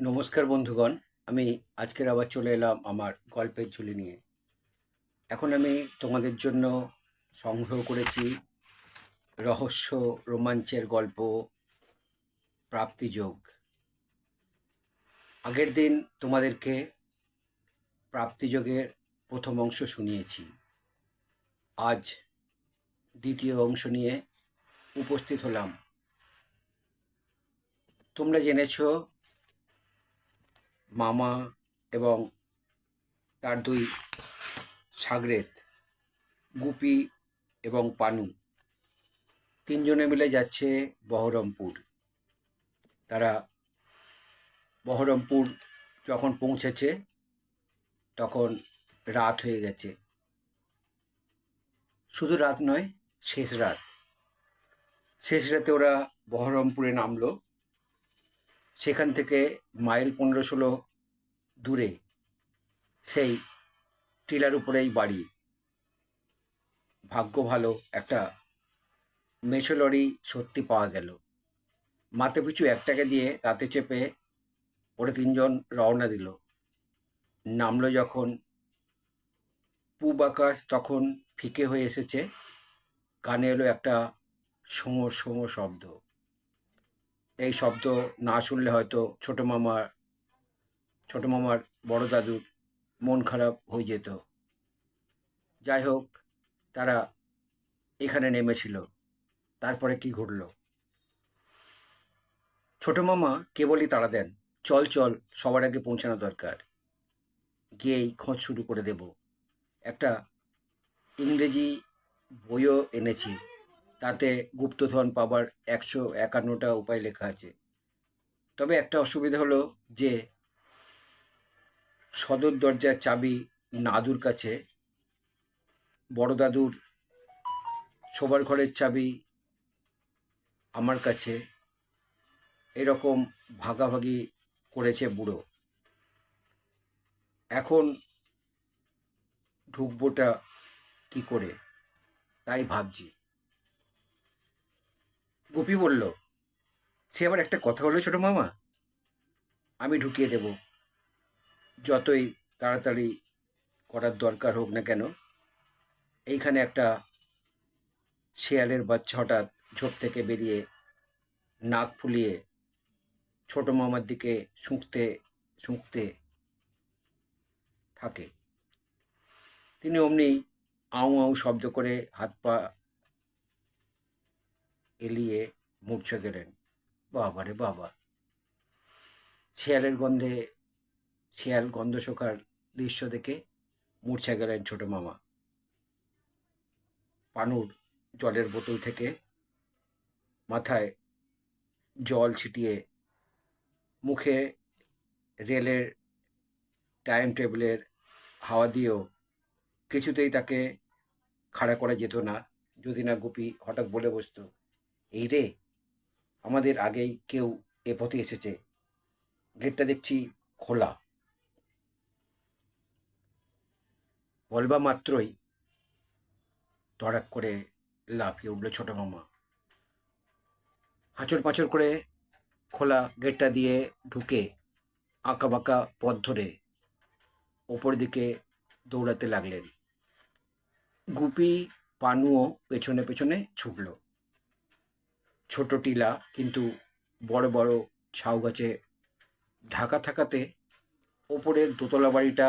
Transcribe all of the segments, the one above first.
নমস্কার বন্ধুগণ, আমি আজকের আবার চলে এলাম আমার গল্পের ঝুলি নিয়ে। এখন আমি তোমাদের জন্য সংগ্রহ করেছি রহস্য রোমাঞ্চের গল্প, প্রাপ্তিযোগ। আগের দিন তোমাদেরকে প্রাপ্তিযোগের প্রথম অংশ শুনিয়েছি। আজ দ্বিতীয় অংশ নিয়ে উপস্থিত হলাম। তোমরা জেনেছো মামা এবং তার দুই সাগরেত, গুপি এবং পানু। তিনজনে মিলে যাচ্ছে বহরমপুর। তারা বহরমপুর যখন পৌঁছেছে, তখন রাত হয়ে গেছে। শুধু রাত নয়, শেষ রাত। শেষ রাতে ওরা বহরমপুরে নামলো। সেখান থেকে মাইল পনেরো ষোলো দূরে সেই টিলার উপরেই বাড়ি। ভাগ্য ভালো, একটা মেছো লরি সত্যি পাওয়া গেল। মাথা পিছু একটাকে দিয়ে তাতে চেপে ওরা তিনজন রওনা দিল। নামলো যখন পূব আকাশ তখন ফিকে হয়ে এসেছে। কানে এলো একটা সোঁ সোঁ শব্দ। এই শব্দ না শুনলে হয়তো ছোট মামার ছোট মামার বড় দাদুর মন খারাপ হয়ে যেত। যাই হোক, তারা এখানে নেমেছিল। তারপরে কি ঘটল? ছোট মামা কেবলই তাড়া দেন, চল চল, সবার আগে পৌঁছানো দরকার। গিয়েই খোঁজ শুরু করে দেব। একটা ইংরেজি বইও এনেছি। তাতে গুপ্তধন পাবার একশো একান্নটা উপায় লেখা আছে। তবে একটা অসুবিধা হলো যে সদর দরজার চাবি নাদুর কাছে, বড় দাদুর শোবার ঘরের চাবি আমার কাছে, এরকম ভাগাভাগি করেছে বুড়ো। এখন ঢুকবোটা কি করে? তাই ভাবছি। গোপী বলল, সে আবার একটা কথা হলো ছোট মামা? আমি ঢুকিয়ে দেব। যতই তাড়াতাড়ি করার দরকার হোক না কেন, এইখানে একটা শেয়ালের বাচ্চা হঠাৎ ঝোপ থেকে বেরিয়ে নাক ফুলিয়ে ছোট মামার দিকে শুঁকতে শুঁকতে থাকে। তিনি অমনি আউ আউ শব্দ করে হাত পা এলিয়ে মূর্ছা গেলেন। বাবা রে বাবা। শিয়ালের গন্ধে, শিয়াল গন্ধ শোকার দৃশ্য দেখে মূর্ছা গেলেন ছোট মামা। পানুর জলের বোতল থেকে মাথায় জল ছিটিয়ে মুখে রেলের টাইম টেবিলের হাওয়া দিয়েও কিছুতেই তাকে খাড়া করা যেত না, যদি না গুপি হঠাৎ বলে বসতো। এই রে, আমাদের আগেই কেউ এ পথে এসেছে। গেটটা দেখছি খোলা। বলবা মাত্রই তড়াক করে লাফিয়ে উঠল ছোট মামা। হাঁচড় পাঁচড় করে খোলা গেটটা দিয়ে ঢুকে আঁকা বাঁকা পথ ধরে ওপর দিকে দৌড়াতে লাগলেন। গুপি, পানুও পেছনে পেছনে ছুটল। ছোট টিলা, কিন্তু বড় বড় ঝাউ গাছে ঢাকা থাকাতে ওপরের দোতলা বাড়িটা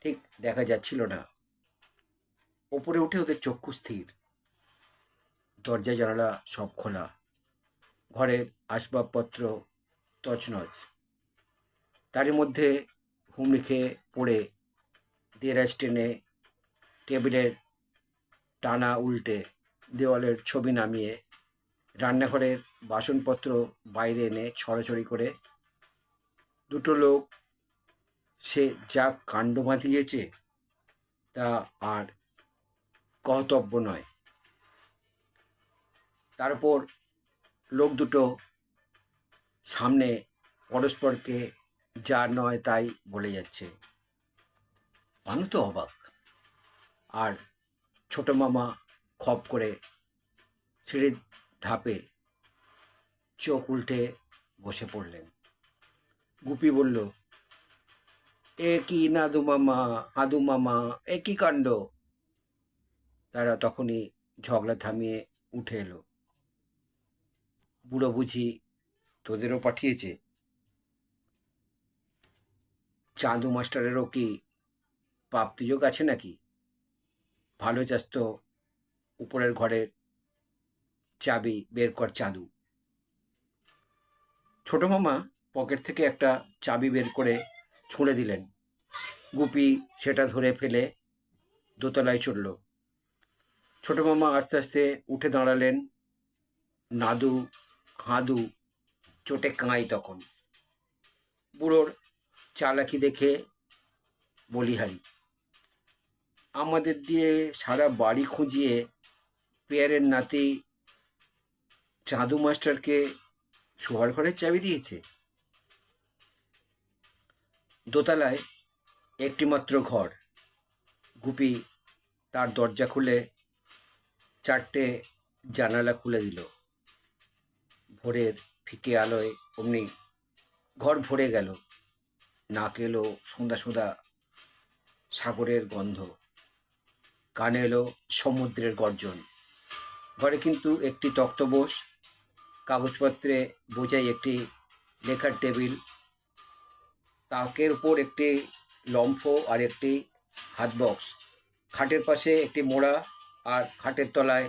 ঠিক দেখা যাচ্ছিল না। ওপরে উঠে ওদের চক্ষু স্থির। দরজা, জানালা সব খোলা। ঘরের আসবাবপত্র তছনছ। তারই মধ্যে হুমড়ি খেয়ে পড়ে দেরাজ টেনে টেবিলের টানা উল্টে দেওয়ালের ছবি নামিয়ে রান্নাঘরের বাসনপত্র বাইরে এনে ছড়াছড়ি করে দুটো লোক সে যা কাণ্ড বাঁধিয়েছে তা আর কহতব্য নয়। তারপর লোক দুটো সামনে পরস্পরকে যা নয় তাই বলে যাচ্ছে। মানু তো অবাক। আর ছোট মামা খপ করে সিঁড়ির ধাপে চোখ উল্টে বসে পড়লেন। গুপি বলল, এ কি নাদু মামা, আদু মামা, এ কি কাণ্ড? তারা তখনই ঝগড়া থামিয়ে উঠে এলো। বুড়ো বুঝি, তোদেরও পাঠিয়েছে? চাঁদু মাস্টারেরও কি প্রাপ্তিযোগ আছে নাকি? ভালো চাস তো, উপরের ঘরের চাবি বের কর চাঁদু। ছোট মামা পকেট থেকে একটা চাবি বের করে ছুঁড়ে দিলেন। গুপি সেটা ধরে ফেলে দোতলায় চড়ল। ছোট মামা আস্তে আস্তে উঠে দাঁড়ালেন। নাদু, হাদু চোটে কাঁই তখন। বুড়োর চালাকি দেখে বলিহারি, আমাদের দিয়ে সারা বাড়ি খুঁজিয়ে পেয়ারের নাতি চাঁদু মাস্টারকে শোয়ার ঘরের চাবি দিয়েছে। দোতলায় একটিমাত্র ঘর। গুপি তার দরজা খুলে চারটে জানালা খুলে দিল। ভোরের ফিকে আলোয় অমনি ঘর ভরে গেল। নাক এলো সোঁদা সোঁদা সাগরের গন্ধ। কানে এলো সমুদ্রের গর্জন। ঘরে কিন্তু একটি তক্তবোস কাগজপত্রে বোঝাই একটি লেখার টেবিল, তাকের উপর একটি লম্ফ আর একটি হাত বক্স খাটের পাশে একটি মোড়া আর খাটের তলায়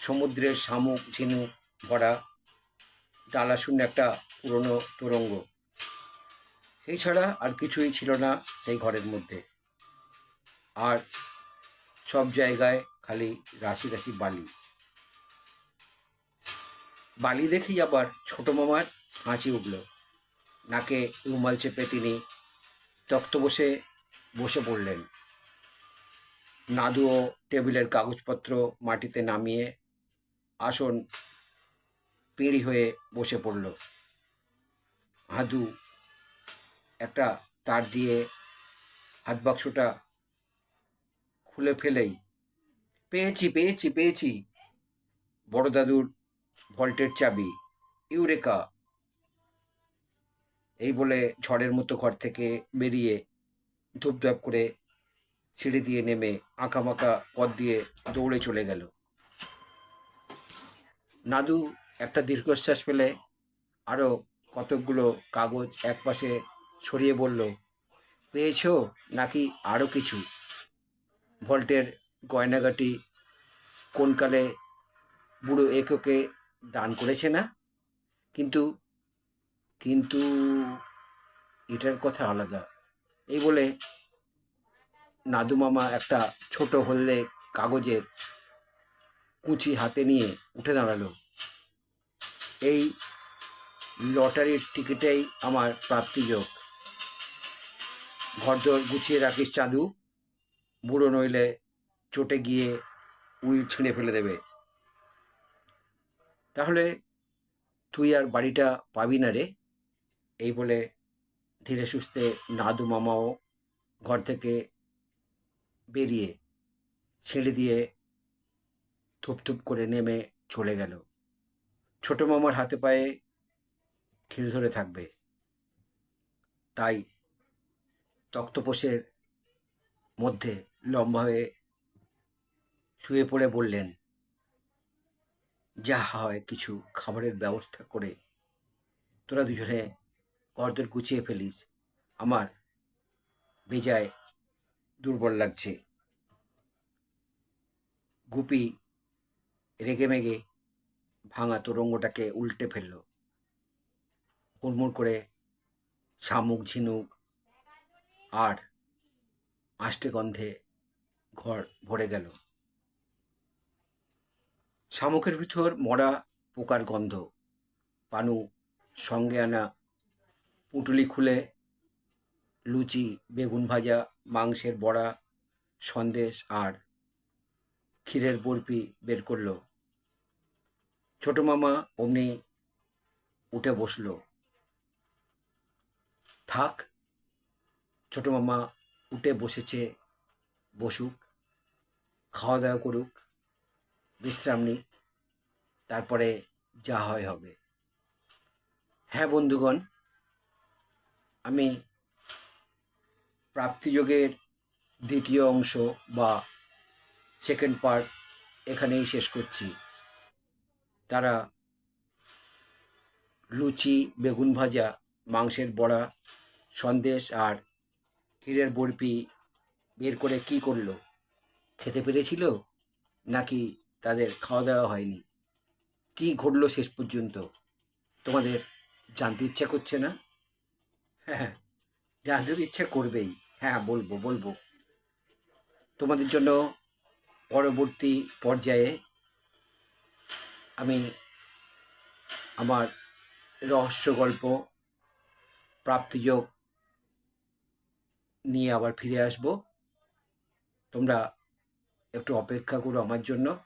সমুদ্রের শামুক, ঝিনুক ভরা ডালা শূন্য একটা পুরনো তোরঙ্গ। সেই ছাড়া আর কিছুই ছিল না সেই ঘরের মধ্যে। আর সব জায়গায় খালি রাশি রাশি বালি। বালি দেখেই আবার ছোট মামার হাঁচি উঠল। নাকে রুমাল চেপে তিনি তক্ত বসে বসে পড়লেন। নাদুও টেবিলের কাগজপত্র মাটিতে নামিয়ে আসন পিঁড়ি হয়ে বসে পড়ল। হাদু একটা তার দিয়ে হাত বাক্সটা খুলে ফেলেই, পেয়েছি পেয়েছি পেয়েছি। বড় দাদুর ভল্টের চাবি, ইউরেকা, এই বলে ঝড়ের মতো ঘর থেকে বেরিয়ে ধূপধাপ করে সিঁড়ি দিয়ে নেমে আঁকামাকা পথ দিয়ে দৌড়ে চলে গেল। নাদু একটা দীর্ঘশ্বাস পেলে আরও কতকগুলো কাগজ একপাশে সরিয়ে বলল, পেয়েছ নাকি আরও কিছু? ভল্টের গয়নাগাটি কোনকালে বুড়ো এককে দান করেছে না। কিন্তু কিন্তু এটার কথা আলাদা। এই বলে নাদু মামা একটা ছোট হলদে কাগজের কুচি হাতে নিয়ে উঠে দাঁড়াল। এই লটারির টিকিটেই আমার প্রাপ্তিযোগ ঘরদোর গুছিয়ে রাখিস চাঁদু। বুড়ো নইলে চটে গিয়ে উইল ছিঁড়ে ফেলে দেবে। তাহলে তুই আর বাড়িটা পাবি না রে। এই বলে ধীরে সুস্থে নাদু মামাও ঘর থেকে বেরিয়ে ছেড়ে দিয়ে থুপ করে নেমে চলে গেল। ছোট মামার হাতে পায়ে খিল ধরে থাকবে। তাই তক্তপোষের মধ্যে লম্বা হয়ে শুয়ে পড়ে বললেন যা হয় কিছু খাবারের ব্যবস্থা করে। তোরা দুজনে ঘরদোর গুছিয়ে ফেলিস। আমার বেজায় দুর্বল লাগছে। গুপি রেগে মেগে ভাঙা তোরঙ্গটাকে উল্টে ফেলল। হুড়মুড় করে শামুক, ঝিনুক আর আষ্টে গন্ধে ঘর ভরে গেল। শামুকের ভিতর মরা পোকার গন্ধ। পানু সঙ্গে আনা পুটুলি খুলে, লুচি, বেগুন ভাজা, মাংসের বড়া, সন্দেশ আর ক্ষীরের বরফি বের করল। ছোট মামা অমনি উঠে বসল। থাক, ছোট মামা উঠে বসেছে, বসুক খাওয়া দাওয়া করুক। বিশ্রাম নিক, তারপরে যা হয় হবে। হ্যাঁ বন্ধুগণ, আমি প্রাপ্তিযোগের দ্বিতীয় অংশ বা সেকেন্ড পার্ট এখানেই শেষ করছি। তারা লুচি, বেগুন ভাজা, মাংসের বড়া, সন্দেশ আর ক্ষীরের বরফি বের করে কি করল? খেতে পেরেছিল? নাকি তাদের খাওয়া দাওয়া হয়নি। কি ঘটলো শেষ পর্যন্ত? তোমাদের জানতে ইচ্ছা করছে না? হ্যাঁ জানতে ইচ্ছা করবেই। হ্যাঁ বলব বলব। তোমাদের জন্য পরবর্তী পর্যায়ে আমি আমার রহস্য গল্প, প্রাপ্তিযোগ নিয়ে আবার ফিরে আসব। তোমরা একটু অপেক্ষা করো আমার জন্য।